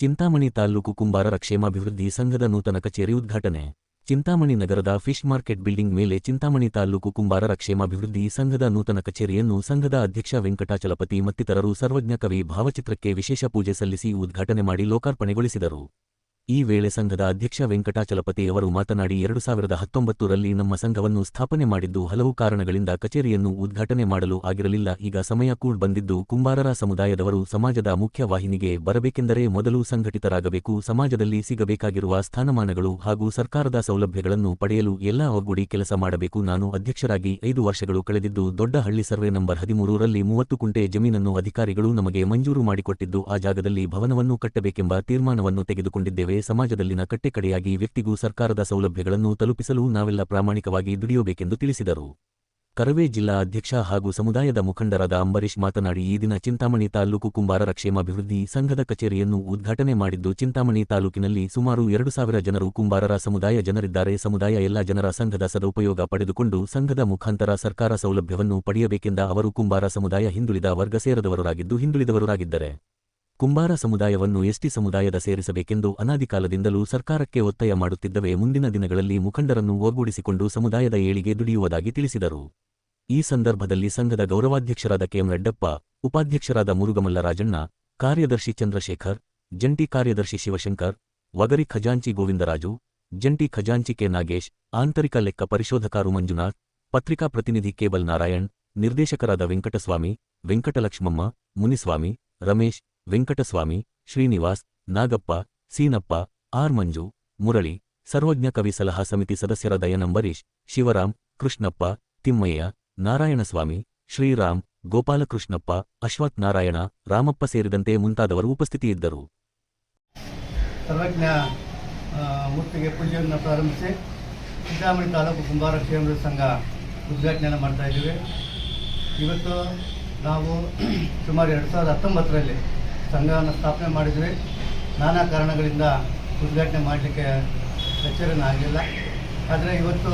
ಚಿಂತಾಮಣಿ ತಾಲ್ಲೂಕು ಕುಂಬಾರರ ಕ್ಷೇಮಾಭಿವೃದ್ಧಿ ಸಂಘದ ನೂತನ ಕಚೇರಿ ಉದ್ಘಾಟನೆ. ಚಿಂತಾಮಣಿ ನಗರದ ಫಿಶ್ ಮಾರ್ಕೆಟ್ ಬಿಲ್ಡಿಂಗ್ ಮೇಲೆ ಚಿಂತಾಮಣಿ ತಾಲ್ಲೂಕು ಕುಂಬಾರರ ಕ್ಷೇಮಾಭಿವೃದ್ಧಿ ಸಂಘದ ನೂತನ ಕಚೇರಿಯನ್ನು ಸಂಘದ ಅಧ್ಯಕ್ಷ ವೆಂಕಟಾಚಲಪತಿ ಮತ್ತಿತರರು ಸರ್ವಜ್ಞ ಕವಿ ಭಾವಚಿತ್ರಕ್ಕೆ ವಿಶೇಷ ಪೂಜೆ ಸಲ್ಲಿಸಿ ಉದ್ಘಾಟನೆ ಮಾಡಿ ಲೋಕಾರ್ಪಣೆಗೊಳಿಸಿದರು. ಈ ವೇಳೆ ಸಂಘದ ಅಧ್ಯಕ್ಷ ವೆಂಕಟಾಚಲಪತಿ ಅವರು ಮಾತನಾಡಿ, ಎರಡು ಸಾವಿರದ ಹತ್ತೊಂಬತ್ತರಲ್ಲಿ ನಮ್ಮ ಸಂಘವನ್ನು ಸ್ಥಾಪನೆ ಮಾಡಿದ್ದು ಹಲವು ಕಾರಣಗಳಿಂದ ಕಚೇರಿಯನ್ನು ಉದ್ಘಾಟನೆ ಮಾಡಲು ಆಗಿರಲಿಲ್ಲ. ಈಗ ಸಮಯ ಕೂಡ್ ಬಂದಿದ್ದು ಕುಂಬಾರರ ಸಮುದಾಯದವರು ಸಮಾಜದ ಮುಖ್ಯ ವಾಹಿನಿಗೆ ಬರಬೇಕೆಂದರೆ ಮೊದಲು ಸಂಘಟಿತರಾಗಬೇಕು, ಸಮಾಜದಲ್ಲಿ ಸಿಗಬೇಕಾಗಿರುವ ಸ್ಥಾನಮಾನಗಳು ಹಾಗೂ ಸರ್ಕಾರದ ಸೌಲಭ್ಯಗಳನ್ನು ಪಡೆಯಲು ಎಲ್ಲ ಒಗ್ಗೂಡಿ ಕೆಲಸ ಮಾಡಬೇಕು. ನಾನು ಅಧ್ಯಕ್ಷರಾಗಿ ಐದು ವರ್ಷಗಳು ಕಳೆದಿದ್ದು, ದೊಡ್ಡಹಳ್ಳಿ ಸರ್ವೆ ನಂಬರ್ ಹದಿಮೂರರಲ್ಲಿ ಮೂವತ್ತು ಕುಂಟೆ ಜಮೀನನ್ನು ಅಧಿಕಾರಿಗಳು ನಮಗೆ ಮಂಜೂರು ಮಾಡಿಕೊಟ್ಟಿದ್ದು, ಆ ಜಾಗದಲ್ಲಿ ಭವನವನ್ನು ಕಟ್ಟಬೇಕೆಂಬ ತೀರ್ಮಾನವನ್ನು ತೆಗೆದುಕೊಂಡಿದ್ದೇವೆ. ಸಮಾಜದಲ್ಲಿನ ಕಟ್ಟೆಕಡೆಯಾಗಿ ವ್ಯಕ್ತಿಗೂ ಸರ್ಕಾರದ ಸೌಲಭ್ಯಗಳನ್ನು ತಲುಪಿಸಲು ನಾವೆಲ್ಲ ಪ್ರಾಮಾಣಿಕವಾಗಿ ದುಡಿಯಬೇಕೆಂದು ತಿಳಿಸಿದರು. ಕರವೇ ಜಿಲ್ಲಾ ಅಧ್ಯಕ್ಷ ಹಾಗೂ ಸಮುದಾಯದ ಮುಖಂಡರಾದ ಅಂಬರೀಶ್ ಮಾತನಾಡಿ, ಈ ದಿನ ಚಿಂತಾಮಣಿ ತಾಲೂಕು ಕುಂಬಾರರ ಕ್ಷೇಮಾಭಿವೃದ್ಧಿ ಸಂಘದ ಕಚೇರಿಯನ್ನು ಉದ್ಘಾಟನೆ ಮಾಡಿದ್ದು, ಚಿಂತಾಮಣಿ ತಾಲೂಕಿನಲ್ಲಿ ಸುಮಾರು ಎರಡು ಸಾವಿರ ಜನರು ಕುಂಬಾರರ ಸಮುದಾಯ ಜನರಿದ್ದಾರೆ. ಸಮುದಾಯ ಎಲ್ಲ ಜನರ ಸಂಘದ ಸದುಪಯೋಗ ಪಡೆದುಕೊಂಡು ಸಂಘದ ಮುಖಾಂತರ ಸರ್ಕಾರ ಸೌಲಭ್ಯವನ್ನು ಪಡೆಯಬೇಕೆಂದ ಅವರು ಕುಂಬಾರ ಸಮುದಾಯ ಹಿಂದುಳಿದ ವರ್ಗ ಸೇರದವರಾಗಿದ್ದು, ಹಿಂದುಳಿದವರಾಗಿದ್ದರೆ ಕುಂಬಾರ ಸಮುದಾಯವನ್ನು ಎಸ್ಟಿ ಸಮುದಾಯದ ಸೇರಿಸಬೇಕೆಂದು ಅನಾದಿಕಾಲದಿಂದಲೂ ಸರ್ಕಾರಕ್ಕೆ ಒತ್ತಾಯ ಮಾಡುತ್ತಿದ್ದವೇ ಮುಂದಿನ ದಿನಗಳಲ್ಲಿ ಮುಖಂಡರನ್ನು ಒಗ್ಗೂಡಿಸಿಕೊಂಡು ಸಮುದಾಯದ ಏಳಿಗೆ ದುಡಿಯುವುದಾಗಿ ತಿಳಿಸಿದರು. ಈ ಸಂದರ್ಭದಲ್ಲಿ ಸಂಘದ ಗೌರವಾಧ್ಯಕ್ಷರಾದ ಕೆಎಂ ರೆಡ್ಡಪ್ಪ, ಉಪಾಧ್ಯಕ್ಷರಾದ ಮುರುಗಮಲ್ಲ ರಾಜಣ್ಣ ಕಾರ್ಯದರ್ಶಿ ಚಂದ್ರಶೇಖರ್, ಜಂಟಿ ಕಾರ್ಯದರ್ಶಿ ಶಿವಶಂಕರ್ ವಗರಿ ಖಜಾಂಚಿ ಗೋವಿಂದರಾಜು, ಜಂಟಿ ಖಜಾಂಚಿ ಕೆ ನಾಗೇಶ್, ಆಂತರಿಕ ಲೆಕ್ಕ ಪರಿಶೋಧಕರು ಮಂಜುನಾಥ್, ಪತ್ರಿಕಾ ಪ್ರತಿನಿಧಿ ಕೇಬಲ್ ನಾರಾಯಣ್, ನಿರ್ದೇಶಕರಾದ ವೆಂಕಟಸ್ವಾಮಿ, ವೆಂಕಟಲಕ್ಷ್ಮಮ್ಮ, ಮುನಿಸ್ವಾಮಿ, ರಮೇಶ್ ವೆಂಕಟಸ್ವಾಮಿ, ಶ್ರೀನಿವಾಸ್, ನಾಗಪ್ಪ, ಸೀನಪ್ಪ, ಆರ್ ಮಂಜು, ಮುರಳಿ, ಸರ್ವಜ್ಞ ಕವಿ ಸಲಹಾ ಸಮಿತಿ ಸದಸ್ಯರಾದ ದಯನಂಬರೀಶ್ ಶಿವರಾಮ್, ಕೃಷ್ಣಪ್ಪ, ತಿಮ್ಮಯ್ಯ, ನಾರಾಯಣಸ್ವಾಮಿ, ಶ್ರೀರಾಮ್, ಗೋಪಾಲಕೃಷ್ಣಪ್ಪ, ಅಶ್ವಥ್ ನಾರಾಯಣ, ರಾಮಪ್ಪ ಸೇರಿದಂತೆ ಮುಂತಾದವರು ಉಪಸ್ಥಿತಿಯಿದ್ದರು. ಸರ್ವಜ್ಞ ಮೂರ್ತಿಗೆ ಪೂಜೆಯನ್ನು ಪ್ರಾರಂಭಿಸಿ ಸಿದ್ದಾಮಣಿ ತಾಲೂಕು ಕುಂಬಾರ ಕ್ಷೇಮದ ಸಂಘ ಉದ್ಘಾಟನೆಯನ್ನು ಮಾಡ್ತಾ ಇದ್ದೀವಿ. ಇವತ್ತು ನಾವು ಸುಮಾರು ಎರಡು ಸಾವಿರದ ಹತ್ತೊಂಬತ್ತರಲ್ಲಿ ಸಂಘವನ್ನು ಸ್ಥಾಪನೆ ಮಾಡಿದ್ವಿ. ನಾನಾ ಕಾರಣಗಳಿಂದ ಉದ್ಘಾಟನೆ ಮಾಡಲಿಕ್ಕೆ ಎಚ್ಚರನ ಆಗಲಿಲ್ಲ ಆದರೆ ಇವತ್ತು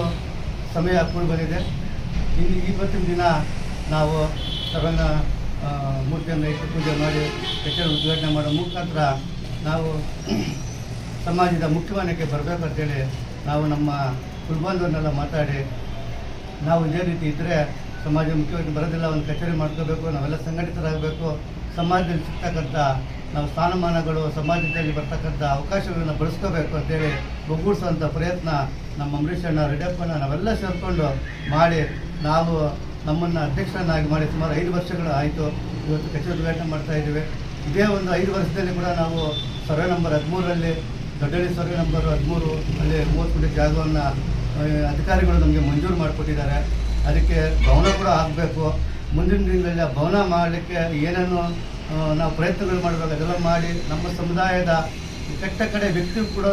ಸಮಯ ಕೂಡ ಬಂದಿದೆ ಇನ್ನು ಇವತ್ತಿನ ದಿನ ನಾವು ಸರ್ವಂಗ ಮೂರ್ತಿಯನ್ನು ಇಟ್ಟು ಪೂಜೆ ಮಾಡಿ ಕಚೇರಿ ಉದ್ಘಾಟನೆ ಮಾಡೋ ಮುಖಾಂತರ ನಾವು ಸಮಾಜದ ಮುಖ್ಯವಾಹಿನಿಗೆ ಬರಬೇಕು ಅಂತೇಳಿ ನಾವು ನಮ್ಮ ಕುಲ್ಬಂಧವನ್ನೆಲ್ಲ ಮಾತಾಡಿ ನಾವು ಇದೇ ರೀತಿ ಇದ್ದರೆ ಸಮಾಜ ಮುಖ್ಯವಾಗಿ ಬರೋದಿಲ್ಲ, ಒಂದು ಕಚೇರಿ ಮಾಡ್ಕೋಬೇಕು, ನಾವೆಲ್ಲ ಸಂಘಟಿತರಾಗಬೇಕು. ಸಮಾಜದಲ್ಲಿ ಸಿಗ್ತಕ್ಕಂಥ ನಾವು ಸ್ಥಾನಮಾನಗಳು, ಸಮಾಜದಲ್ಲಿ ಬರ್ತಕ್ಕಂಥ ಅವಕಾಶಗಳನ್ನು ಬಳಸ್ಕೋಬೇಕು ಅಂತೇಳಿ ಒಗ್ಗೂಡಿಸುವಂಥ ಪ್ರಯತ್ನ ನಮ್ಮ ಅಂಬರೀಷ್ ಅಣ್ಣ, ರೆಡ್ಡಪ್ಪನ ನಾವೆಲ್ಲ ಸೇರಿಕೊಂಡು ಮಾಡಿ ನಾವು ನಮ್ಮನ್ನು ಅಧ್ಯಕ್ಷರನ್ನಾಗಿ ಮಾಡಿ ಸುಮಾರು ಐದು ವರ್ಷಗಳು ಆಯಿತು. ಇವತ್ತು ಕಚೇರಿ ಉದ್ಘಾಟನೆ ಮಾಡ್ತಾ ಇದ್ದೀವಿ. ಇದೇ ಒಂದು ಐದು ವರ್ಷದಲ್ಲಿ ಕೂಡ ನಾವು ಸರ್ವೆ ನಂಬರ್ ಹದಿಮೂರರಲ್ಲಿ, ದೊಡ್ಡಳ್ಳಿ ಸರ್ವೆ ನಂಬರ್ ಹದಿಮೂರು ಅಲ್ಲಿ ಮೂವತ್ತು ಕೋಟಿ ಜಾಗವನ್ನು ಅಧಿಕಾರಿಗಳು ನಮಗೆ ಮಂಜೂರು ಮಾಡಿಕೊಟ್ಟಿದ್ದಾರೆ. ಅದಕ್ಕೆ ಭವನ ಕೂಡ ಆಗಬೇಕು. ಮುಂದಿನ ದಿನಗಳಲ್ಲಿ ಆ ಭವನ ಮಾಡಲಿಕ್ಕೆ ಏನೇನು ನಾವು ಪ್ರಯತ್ನಗಳು ಮಾಡಬೇಕು, ಅದೆಲ್ಲ ಮಾಡಿ ನಮ್ಮ ಸಮುದಾಯದ ಕೆಟ್ಟ ಕಡೆ ವ್ಯಕ್ತಿ ಕೂಡ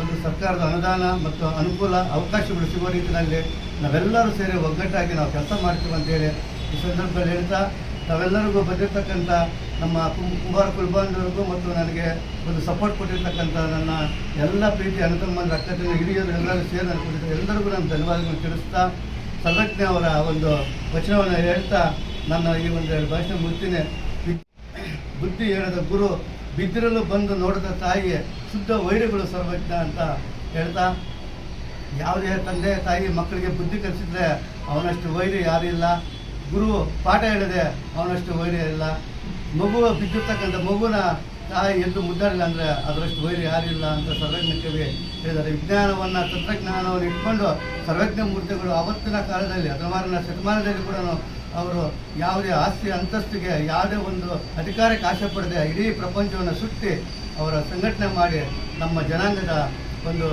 ಒಂದು ಸರ್ಕಾರದ ಅನುದಾನ ಮತ್ತು ಅನುಕೂಲ ಅವಕಾಶಗಳು ಸಿಗುವ ರೀತಿಯಲ್ಲಿ ನಾವೆಲ್ಲರೂ ಸೇರಿ ಒಗ್ಗಟ್ಟಾಗಿ ನಾವು ಕೆಲಸ ಮಾಡ್ತೀವಿ ಅಂತೇಳಿ ಈ ಸಂದರ್ಭದಲ್ಲಿ ಹೇಳ್ತಾ, ತಾವೆಲ್ಲರಿಗೂ ಬಂದಿರತಕ್ಕಂಥ ನಮ್ಮ ಕುಂಬಾರ ಕುಲ್ಬಾಂಧವರಿಗೂ ಮತ್ತು ನನಗೆ ಒಂದು ಸಪೋರ್ಟ್ ಕೊಟ್ಟಿರ್ತಕ್ಕಂಥ ನನ್ನ ಎಲ್ಲ ಪ್ರೀತಿ ಅನುಕಂಬ ರಕ್ತದಿಂದ ಹಿರಿಯರು ಎಲ್ಲರೂ ಸೇರಿ ಕೊಟ್ಟಿದ್ದಾರೆ ಎಲ್ಲರಿಗೂ ನಾನು ಧನ್ಯವಾದಗಳನ್ನು ತಿಳಿಸ್ತಾ ಸರ್ವಜ್ಞ ಅವರ ಒಂದು ವಚನವನ್ನು ಹೇಳ್ತಾ ನನ್ನ ಈ ಒಂದು ಭಾಷಣ ಮುಗ್ತೀನಿ. ಬುದ್ಧಿ ಹೇಳದ ಗುರು ಬಿದ್ದಿರಲು ಬಂದು ನೋಡಿದ ತಾಯಿಯೇ ಶುದ್ಧ ವೈರಿಗಳು ಸರ್ವಜ್ಞ ಅಂತ ಹೇಳ್ತಾ, ಯಾವುದೇ ತಂದೆ ತಾಯಿ ಮಕ್ಕಳಿಗೆ ಬುದ್ಧಿ ಕಲಿಸಿದ್ರೆ ಅವನಷ್ಟು ವೈರಿ ಯಾರಿಲ್ಲ ಗುರು ಪಾಠ ಹೇಳಿದೆ, ಅವನಷ್ಟು ವೈರಿ ಇಲ್ಲ. ಮಗು ಬಿದ್ದಿರ್ತಕ್ಕಂಥ ಮಗುನ ತಾಯಿ ಎದ್ದು ಮುದ್ದಾಡಿಲ್ಲ ಅಂದರೆ ಅದರಷ್ಟು ವೈರಿ ಯಾರಿಲ್ಲ ಅಂತ ಸರ್ವಜ್ಞ ಕವಿ ಹೇಳಿದ್ದಾರೆ. ವಿಜ್ಞಾನವನ್ನು ತಂತ್ರಜ್ಞಾನವನ್ನು ಇಟ್ಕೊಂಡು ಸರ್ವಜ್ಞ ಮೂರ್ತಿಗಳು ಅವತ್ತಿನ ಕಾಲದಲ್ಲಿ, ಹದಿನಾರನ ಶತಮಾನದಲ್ಲಿ ಕೂಡ ಅವರು ಯಾವುದೇ ಆಸ್ತಿ ಅಂತಸ್ತಿಗೆ ಯಾವುದೇ ಒಂದು ಅಧಿಕಾರಕ್ಕೆ ಆಶೆ ಪಡದೆ ಇಡೀ ಪ್ರಪಂಚವನ್ನು ಸುತ್ತಿ ಅವರ ಸಂಘಟನೆ ಮಾಡಿ ನಮ್ಮ ಜನಾಂಗದ ಒಂದು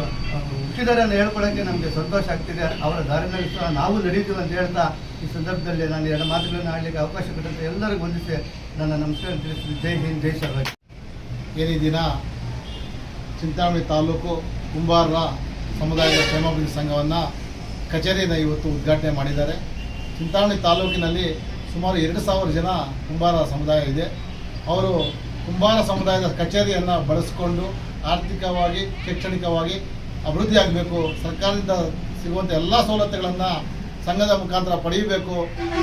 ಹುಟ್ಟಿದರನ್ನು ಹೇಳ್ಕೊಳಕ್ಕೆ ನಮಗೆ ಸಂತೋಷ ಆಗ್ತಿದೆ. ಅವರ ದಾರಿನಲ್ಲಿ ಸಹ ನಾವು ನಡೀತೀವಿ ಅಂತ ಹೇಳ್ತಾ ಈ ಸಂದರ್ಭದಲ್ಲಿ ನಾನು ಎರಡು ಮಾತುಗಳನ್ನು ಆಡಲಿಕ್ಕೆ ಅವಕಾಶ ಕೊಟ್ಟಂತೆ ಎಲ್ಲರಿಗೂ ವಂದಿಸಿ ನನ್ನ ನಮಸ್ಕಾರ ತಿಳಿಸ್ತೀನಿ. ಜೈ ಹಿಂದ್, ಜೈ ಸರ್ವಜ್ಞ. ಏನು ದಿನ ಚಿಂತಾಮಣಿ ತಾಲೂಕು ಕುಂಬಾರರ ಸಮುದಾಯದ ಕ್ಷೇಮಾಭಿವೃದ್ಧಿ ಸಂಘವನ್ನು ಕಚೇರಿಯನ್ನು ಇವತ್ತು ಉದ್ಘಾಟನೆ ಮಾಡಿದ್ದಾರೆ. ಚಿಂತಾಮಣಿ ತಾಲೂಕಿನಲ್ಲಿ ಸುಮಾರು ಎರಡು ಸಾವಿರ ಜನ ಕುಂಬಾರ ಸಮುದಾಯ ಇದೆ. ಅವರು ಕುಂಬಾರ ಸಮುದಾಯದ ಕಚೇರಿಯನ್ನು ಬಳಸಿಕೊಂಡು ಆರ್ಥಿಕವಾಗಿ, ಶೈಕ್ಷಣಿಕವಾಗಿ ಅಭಿವೃದ್ಧಿ ಆಗಬೇಕು, ಸರ್ಕಾರದಿಂದ ಸಿಗುವಂಥ ಎಲ್ಲ ಸವಲತ್ತುಗಳನ್ನು ಸಂಘದ ಮುಖಾಂತರ ಪಡೆಯಬೇಕು.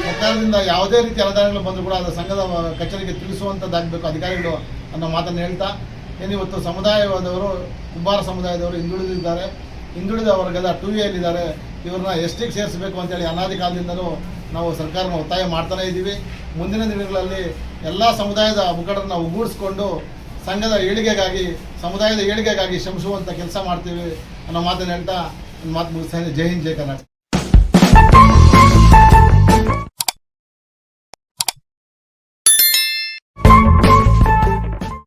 ಸರ್ಕಾರದಿಂದ ಯಾವುದೇ ರೀತಿ ಅನುದಾನಗಳು ಬಂದರೂ ಕೂಡ ಅದು ಸಂಘದ ಕಚೇರಿಗೆ ತಿಳಿಸುವಂಥದ್ದಾಗಬೇಕು ಅಧಿಕಾರಿಗಳು ಅನ್ನೋ ಮಾತನ್ನು ಹೇಳ್ತಾ ಏನಿವತ್ತು ಸಮುದಾಯವಾದವರು ಕುಂಬಾರ ಸಮುದಾಯದವರು ಹಿಂದುಳಿದಿದ್ದಾರೆ, ಹಿಂದುಳಿದ ವರ್ಗದ ಟು ಎಲ್ಲಿದ್ದಾರೆ ಇವ್ರನ್ನ ಎಸ್ ಟಿಗೆ ಸೇರಿಸಬೇಕು ಅಂತೇಳಿ ಅನಾದಿ ಕಾಲದಿಂದಲೂ ನಾವು ಸರ್ಕಾರನ ಒತ್ತಾಯ ಮಾಡ್ತಾನೇ ಇದ್ದೀವಿ. ಮುಂದಿನ ದಿನಗಳಲ್ಲಿ ಎಲ್ಲ ಸಮುದಾಯದ ಮುಖಂಡರನ್ನ ಒಗ್ಗೂಡಿಸ್ಕೊಂಡು ಸಂಘದ ಏಳಿಗೆಗಾಗಿ, ಸಮುದಾಯದ ಏಳಿಗೆಗಾಗಿ ಶ್ರಮಿಸುವಂಥ ಕೆಲಸ ಮಾಡ್ತೀವಿ ಅನ್ನೋ ಮಾತನ್ನು ಹೇಳ್ತಾ ಮಾತು ಮುಗಿಸ್ತಾ ಜೈ ಹಿಂದ್, ಜೈ ಕರ್ನಾಟಕ.